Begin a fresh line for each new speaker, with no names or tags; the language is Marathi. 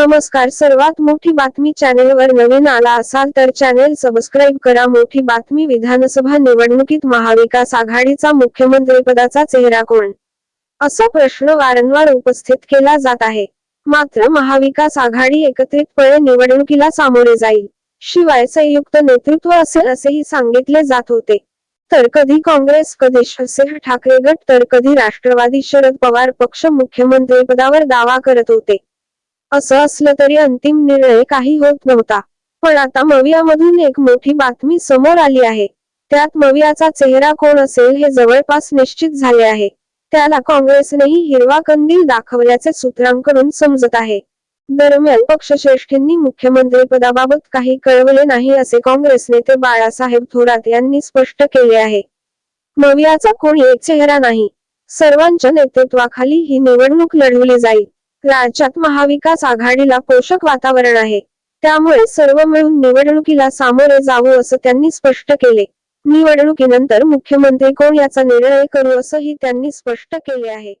नमस्कार. सर्वात मोठी बातमी चॅनेलवर नवीन आला असाल तर चॅनेल सबस्क्राईब करा. मोठी बातमी विधानसभा निवडणुकीत महाविकास आघाडीचा मुख्यमंत्रीपदाचा चेहरा कोण? असा प्रश्न वारंवार उपस्थित केला जात आहे. मात्र महाविकास आघाडी एकत्रितपणे निवडणुकीला सामोरे जाईल. शिवाय संयुक्त नेतृत्व असेल असेही सांगितले जात होते. तर कधी काँग्रेस कधी शिवसेना ठाकरे गट तर कधी राष्ट्रवादी शरद पवार पक्ष मुख्यमंत्रीपदावर दावा करत होते. असं असलं तरी अंतिम निर्णय काही होत नव्हता. पण आता मवियामधून एक मोठी बातमी समोर आली आहे. त्यात मवियाचा चेहरा कोण असेल हे जवळपास निश्चित झाले आहे. त्याला काँग्रेसनेही हिरवा कंदील दाखवल्याचे सूत्रांकडून समजत आहे. दरम्यान पक्षश्रेष्ठींनी मुख्यमंत्रीपदाबाबत काही कळवले नाही असे काँग्रेस नेते बाळासाहेब थोरात यांनी स्पष्ट केले आहे. मवियाचा कोणी एक चेहरा नाही. सर्वांच्या नेतृत्वाखाली ही निवडणूक लढवली जाईल. राज्यात महाविकास आघाडीला पोषक वातावरण आहे. त्यामुळे सर्व मिळून निवडणुकीला सामोरे जावं असं त्यांनी स्पष्ट केले. निवडणुकीनंतर मुख्यमंत्री कोण याचा निर्णय करू असंही त्यांनी स्पष्ट केले आहे.